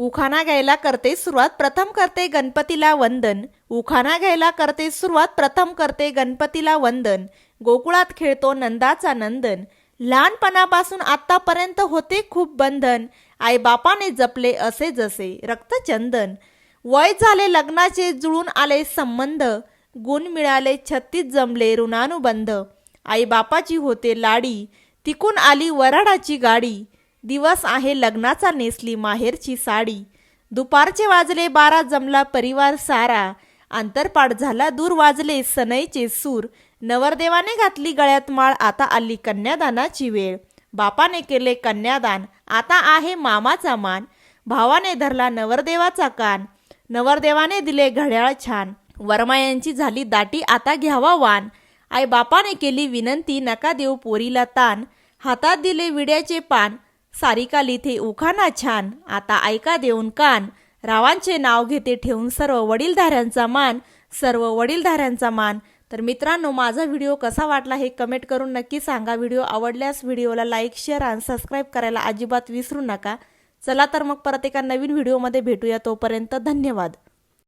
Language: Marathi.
उखाणा घ्यायला करते सुरुवात प्रथम करते गणपतीला वंदन. उखाणा घ्यायला करते सुरुवात प्रथम करते गणपतीला वंदन. गोकुळात खेळतो नंदाचा नंदन. लहानपणापासून आत्तापर्यंत होते खूप बंधन. आईबापाने जपले असे जसे रक्तचंदन. वय झाले लग्नाचे जुळून आले संबंध. गुण मिळाले छत्तीस जमले ऋणानुबंध. आईबापाची होते लाडी. तिकून आली वराडाची गाडी. दिवस आहे लग्नाचा नेसली माहेरची साडी. दुपारचे वाजले बारा जमला परिवार सारा. अंतरपाठ झाला दूर वाजले सनईचे सूर. नवरदेवाने घातली गळ्यात माळ आता आली कन्यादानाची वेळ. बापाने केले कन्यादान आता आहे मामाचा मान. भावाने धरला नवरदेवाचा कान. नवरदेवाने दिले घड्याळ छान. वरमायांची झाली दाटी आता घ्यावा वान. आई बापाने केली विनंती नका देऊ पोरीला ताण. हातात दिले विड्याचे पान. सारिका लिथे उखाना छान. आता ऐका देऊन कान. रावांचे नाव घेते ठेवून सर्व वडीलधाऱ्यांचा मान सर्व वडीलधाऱ्यांचा मान. तर मित्रांनो माझा व्हिडिओ कसा वाटला हे कमेंट करून नक्की सांगा. व्हिडिओ आवडल्यास व्हिडिओला लाईक शेअर आणि सबस्क्राईब करायला अजिबात विसरू नका. चला तर मग परत एका नवीन व्हिडिओमध्ये भेटूया. तोपर्यंत धन्यवाद.